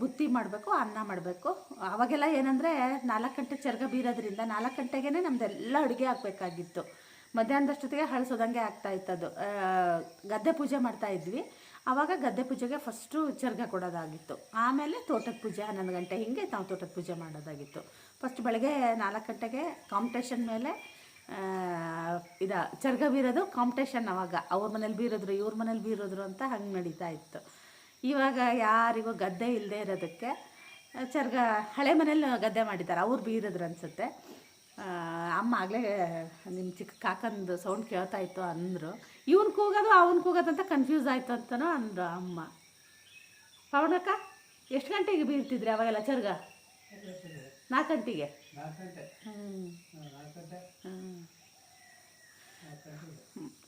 S1: ಬುತ್ತಿ ಮಾಡಬೇಕು, ಅನ್ನ ಮಾಡಬೇಕು. ಅವಾಗೆಲ್ಲ ಏನಂದರೆ ನಾಲ್ಕು ಗಂಟೆ ಚರ್ಗ ಬೀರೋದ್ರಿಂದ ನಾಲ್ಕು ಗಂಟೆಗೇ ನಮ್ಮದೆಲ್ಲ ಅಡುಗೆ ಆಗಬೇಕಾಗಿತ್ತು. ಮಧ್ಯಾಹ್ನದಷ್ಟೊತ್ತಿಗೆ ಹಳಸೋದಂಗೆ ಆಗ್ತಾ ಇತ್ತದು. ಗದ್ದೆ ಪೂಜೆ ಮಾಡ್ತಾ ಇದ್ವಿ. ಆವಾಗ ಗದ್ದೆ ಪೂಜೆಗೆ ಫಸ್ಟು ಚರ್ಗ ಕೊಡೋದಾಗಿತ್ತು. ಆಮೇಲೆ ತೋಟದ ಪೂಜೆ, ಹನ್ನೊಂದು ಗಂಟೆ ಹಿಂಗೆ ನಾವು ತೋಟದ ಪೂಜೆ ಮಾಡೋದಾಗಿತ್ತು. ಫಸ್ಟ್ ಬೆಳಗ್ಗೆ ನಾಲ್ಕು ಗಂಟೆಗೆ ಕಾಂಪಿಟೇಷನ್ ಮೇಲೆ ಇದ, ಚರ್ಗ ಬೀರೋದು ಕಾಂಪಿಟೇಷನ್ ಅವಾಗ. ಅವ್ರ ಮನೇಲಿ ಬೀರಿದ್ರು, ಇವ್ರ ಮನೇಲಿ ಬೀರಿದ್ರು ಅಂತ ಹಂಗೆ ನಡೀತಾ ಇತ್ತು. ಇವಾಗ ಯಾರಿಗೂ ಗದ್ದೆ ಇಲ್ಲದೆ ಇರೋದಕ್ಕೆ ಚರ್ಗ ಹಳೆ ಮನೇಲಿ ಗದ್ದೆ ಮಾಡಿದ್ದಾರೆ ಅವ್ರು ಬೀರಿದ್ರು ಅನಿಸುತ್ತೆ. ಅಮ್ಮ ಆಗಲೇ ನಿಮ್ಮ ಚಿಕ್ಕ ಕಾಕಂದು ಸೌಂಡ್ ಕೇಳ್ತಾ ಇತ್ತು ಅಂದರು. ಇವ್ನು ಕೂಗೋದು ಅವ್ನು ಕೂಗೋದು ಅಂತ ಕನ್ಫ್ಯೂಸ್ ಆಯಿತು ಅಂತನೂ ಅಂದರು ಅಮ್ಮ. ಪವನಕ್ಕ ಎಷ್ಟು ಗಂಟೆಗೆ ಬೀರ್ತಿದ್ರಿ ಅವಾಗೆಲ್ಲ ಚರ್ಗ? ನಾಲ್ಕು ಗಂಟೆಗೆ? ಹ್ಞೂ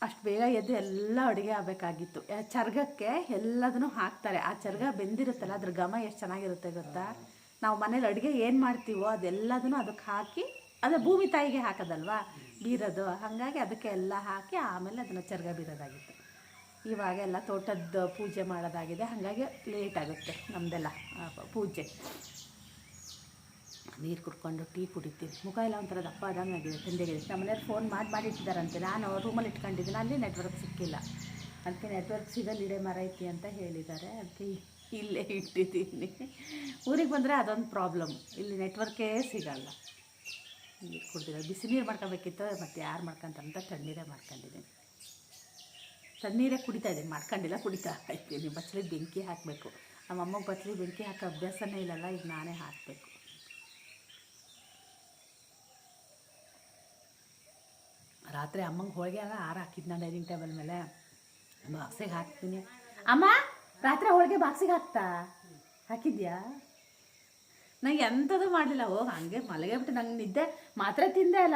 S1: ಅಷ್ಟು ಬೇಗ ಎದ್ದು ಎಲ್ಲ ಅಡುಗೆ ಆಗಬೇಕಾಗಿತ್ತು. ಚರ್ಗಕ್ಕೆ ಎಲ್ಲದನ್ನು ಹಾಕ್ತಾರೆ. ಆ ಚರ್ಗ ಬೆಂದಿರುತ್ತಲ್ಲ, ಅದ್ರ ಘಮ ಎಷ್ಟು ಚೆನ್ನಾಗಿರುತ್ತೆ ಗೊತ್ತಾ? ನಾವು ಮನೇಲಿ ಅಡುಗೆ ಏನು ಮಾಡ್ತೀವೋ ಅದೆಲ್ಲದನ್ನು ಅದಕ್ಕೆ ಹಾಕಿ, ಅದೇ ಭೂಮಿ ತಾಯಿಗೆ ಹಾಕೋದಲ್ವಾ? ಬೀರೋದು. ಹಾಗಾಗಿ ಅದಕ್ಕೆ ಎಲ್ಲ ಹಾಕಿ ಆಮೇಲೆ ಅದನ್ನು ಚರ್ಗ ಬೀರೋದಾಗಿತ್ತು. ಇವಾಗೆಲ್ಲ ತೋಟದ ಪೂಜೆ ಮಾಡೋದಾಗಿದೆ. ಹಾಗಾಗಿ ಲೇಟ್ ಆಗುತ್ತೆ ನಮ್ಮದೆಲ್ಲ ಪೂಜೆ. ನೀರು ಕುಡ್ಕೊಂಡು ಟೀ ಕುಡಿತೀವಿ ಮುಖ ಎಲ್ಲ ಒಂಥರ ದಪ್ಪ ಆದಂಗೆ ಆಗಿದೆ ತಂದೆಗಿದೆ ನಮ್ಮ ಮನೆಯವ್ರು ಫೋನ್ ಮಾಡಿ ಮಾಡಿ ಇಟ್ಟಿದ್ದಾರಂತೆ ನಾನು ರೂಮಲ್ಲಿ ಇಟ್ಕೊಂಡಿದ್ದೀನಿ. ಅಲ್ಲಿ ನೆಟ್ವರ್ಕ್ ಸಿಕ್ಕಿಲ್ಲ. ಅದಕ್ಕೆ ನೆಟ್ವರ್ಕ್ ಸಿಗಲ್ಲ ಇಡೇ ಮರ ಐತಿ ಅಂತ ಹೇಳಿದ್ದಾರೆ. ಅದಕ್ಕೆ ಇಲ್ಲೇ ಇಟ್ಟಿದ್ದೀನಿ. ಊರಿಗೆ ಬಂದರೆ ಅದೊಂದು ಪ್ರಾಬ್ಲಮ್ ಇಲ್ಲಿ ನೆಟ್ವರ್ಕೇ ಸಿಗಲ್ಲ. ನೀರು ಕುಡ್ದಿಲ್ಲ ಬಿಸಿ ನೀರು ಮಾಡ್ಕೊಬೇಕಿತ್ತು, ಮತ್ತು ಯಾರು ಮಾಡ್ಕೊಂತಾರಂತ ತಣ್ಣೀರೇ ಮಾಡ್ಕೊಂಡಿದ್ದೀನಿ. ತಣ್ಣೀರೇ ಕುಡಿತಾ ಇದ್ದೀನಿ. ಮಾಡ್ಕೊಂಡಿಲ್ಲ, ಕುಡಿತಾ ಇದ್ದೀನಿ. ಬಚ್ಚಲಿಗೆ ಬೆಂಕಿ ಹಾಕಬೇಕು. ನಮ್ಮ ಅಮ್ಮಗೆ ಬಚ್ಚಲಿಗೆ ಬೆಂಕಿ ಹಾಕೋ ಅಭ್ಯಾಸನೇ ಇಲ್ಲಲ್ಲ, ಈಗ ನಾನೇ ಹಾಕಬೇಕು. ರಾತ್ರಿ ಅಮ್ಮಂಗೆ ಹೋಳಿಗೆ ಅದ, ಆರು ಹಾಕಿದ್ನ ಡೈನಿಂಗ್ ಟೇಬಲ್ ಮೇಲೆ. ಬಾಕ್ಸಿಗೆ ಹಾಕ್ತೀನಿ. ಅಮ್ಮ, ರಾತ್ರಿ ಹೋಳಿಗೆ ಬಾಕ್ಸಿಗೆ ಹಾಕ್ತಾ? ಹಾಕಿದ್ಯಾ? ನಂಗೆ ಎಂಥದ್ದು ಮಾಡಲಿಲ್ಲ. ಹೋಗಿ ಹಂಗೆ ಮಲಗೆ ಬಿಟ್ಟು ನಂಗೆ ನಿದ್ದೆ ಮಾತ್ರ ತಿಂದೆ ಅಲ್ಲ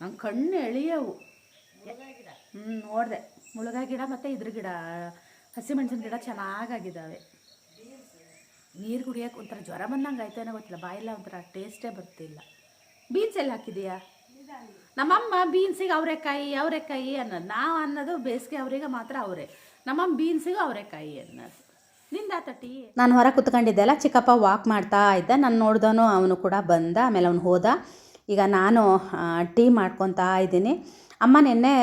S1: ನಂಗೆ ಕಣ್ಣು ಎಳಿಯವು. ಹ್ಞೂ ನೋಡಿದೆ. ಮುಳುಗಾಯಿ ಗಿಡ ಮತ್ತು ಇದ್ರ ಗಿಡ. ಹಸಿಮೆಣಸಿನ ಗಿಡ ಚೆನ್ನಾಗಾಗಿದ್ದಾವೆ ನೀರು ಕುಡಿಯೋಕೆ ಒಂಥರ ಜ್ವರ ಬಂದಂಗೆ ಆಯ್ತೇನೋ ಗೊತ್ತಿಲ್ಲ. ಬಾಯಿಲ್ಲ ಒಂಥರ ಟೇಸ್ಟೇ ಬರ್ತಿಲ್ಲ. ಬೀನ್ಸ್ ಎಲ್ಲ ಹಾಕಿದೀಯಾ? ನಮ್ಮಮ್ಮ ಬೀನ್ಸಿಗೆ ಅವರೆಕಾಯಿ ಅವರೆಕಾಯಿ ಅನ್ನೋದು. ನಾವು ಅನ್ನೋದು ಬೇಸಿಗೆ ಅವರಿಗೆ ಮಾತ್ರ ಅವರೇ. ನಮ್ಮಮ್ಮ ಬೀನ್ಸಿಗೂ ಅವರೆಕಾಯಿ ಅನ್ನೋದು. ನಿಂದ ತಟ್ಟಿ.
S3: ನಾನು ಹೊರ ಕುತ್ಕೊಂಡಿದ್ದೆ ಅಲ್ಲ, ಚಿಕ್ಕಪ್ಪ ವಾಕ್ ಮಾಡ್ತಾ ಇದ್ದ. ನಾನು ನೋಡ್ದವನು ಅವನು ಕೂಡ ಬಂದ, ಆಮೇಲೆ ಅವನು ಹೋದ. ಈಗ ನಾನು ಟೀ ಮಾಡ್ಕೊತಾ ಇದ್ದೀನಿ. ಅಮ್ಮ ನಿನ್ನೆ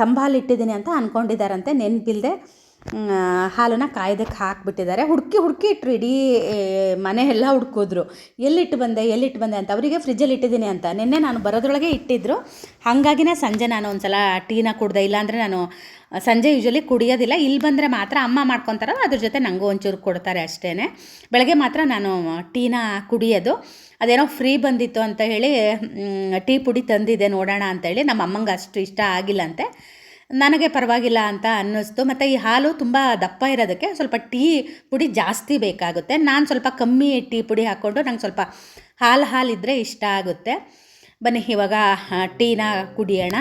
S3: ತಂಬಾಲಿಟ್ಟಿದ್ದೀನಿ ಅಂತ ಅಂದ್ಕೊಂಡಿದ್ದಾರಂತೆ ನೆನಪಿಲ್ಲದೆ ಹಾಲನ್ನ ಕಾಯ್ದಕ್ಕೆ ಹಾಕಿಬಿಟ್ಟಿದ್ದಾರೆ. ಹುಡುಕಿ ಹುಡುಕಿ ಇಟ್ರು ಇಡೀ ಮನೆ ಎಲ್ಲ ಹುಡ್ಕಿದ್ರು. ಎಲ್ಲಿಟ್ಟು ಬಂದೆ ಎಲ್ಲಿಟ್ಟು ಬಂದೆ ಅಂತ. ಅವರಿಗೆ ಫ್ರಿಜ್ಜಲ್ಲಿ ಇಟ್ಟಿದ್ದೀನಿ ಅಂತ. ನಿನ್ನೆ ನಾನು ಬರೋದ್ರೊಳಗೆ ಇಟ್ಟಿದ್ರು. ಹಾಗಾಗಿನೇ ಸಂಜೆ ನಾನು ಒಂದ್ಸಲ ಟೀನ ಕುಡ್ದೆ. ಇಲ್ಲಾಂದರೆ ನಾನು ಸಂಜೆ ಯೂಶ್ವಲಿ ಕುಡಿಯೋದಿಲ್ಲ. ಇಲ್ಲಿ ಬಂದರೆ ಮಾತ್ರ ಅಮ್ಮ ಮಾಡ್ಕೊತಾರಲ್ಲ, ಅದ್ರ ಜೊತೆ ನನಗೂ ಒಂಚೂರು ಕೊಡ್ತಾರೆ ಅಷ್ಟೇ ಬೆಳಗ್ಗೆ ಮಾತ್ರ ನಾನು ಟೀನ ಕುಡಿಯೋದು. ಅದೇನೋ ಫ್ರೀ ಬಂದಿತ್ತು ಅಂತ ಹೇಳಿ ಟೀ ಪುಡಿ ತಂದಿದೆ ನೋಡೋಣ ಅಂತೇಳಿ ನಮ್ಮ ಅಮ್ಮಂಗೆ ಅಷ್ಟು ಇಷ್ಟ ಆಗಿಲ್ಲಂತೆ ನನಗೆ ಪರವಾಗಿಲ್ಲ ಅಂತ ಅನ್ನಿಸ್ತು. ಮತ್ತು ಈ ಹಾಲು ತುಂಬ ದಪ್ಪ ಇರೋದಕ್ಕೆ ಸ್ವಲ್ಪ ಟೀ ಪುಡಿ ಜಾಸ್ತಿ ಬೇಕಾಗುತ್ತೆ. ನಾನು ಸ್ವಲ್ಪ ಕಮ್ಮಿ ಟೀ ಪುಡಿ ಹಾಕ್ಕೊಂಡು ನಂಗೆ ಸ್ವಲ್ಪ ಹಾಲು ಹಾಲಿದ್ದರೆ ಇಷ್ಟ ಆಗುತ್ತೆ. ಬನ್ನಿ ಇವಾಗ ಟೀನ ಕುಡಿಯೋಣ.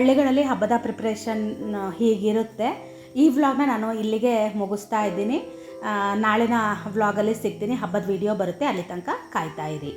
S3: ಹಳ್ಳಿಗಳಲ್ಲಿ ಹಬ್ಬದ ಪ್ರಿಪ್ರೇಷನ್ ಹೀಗಿರುತ್ತೆ. ಈ ವ್ಲಾಗ್ನ ನಾನು ಇಲ್ಲಿಗೆ ಮುಗಿಸ್ತಾ ಇದ್ದೀನಿ. ನಾಳಿನ ವ್ಲಾಗಲ್ಲಿ ಸಿಗ್ತೀನಿ. ಹಬ್ಬದ ವಿಡಿಯೋ ಬರುತ್ತೆ. ಅಲ್ಲಿ ತನಕ ಕಾಯ್ತಾ ಇರಿ.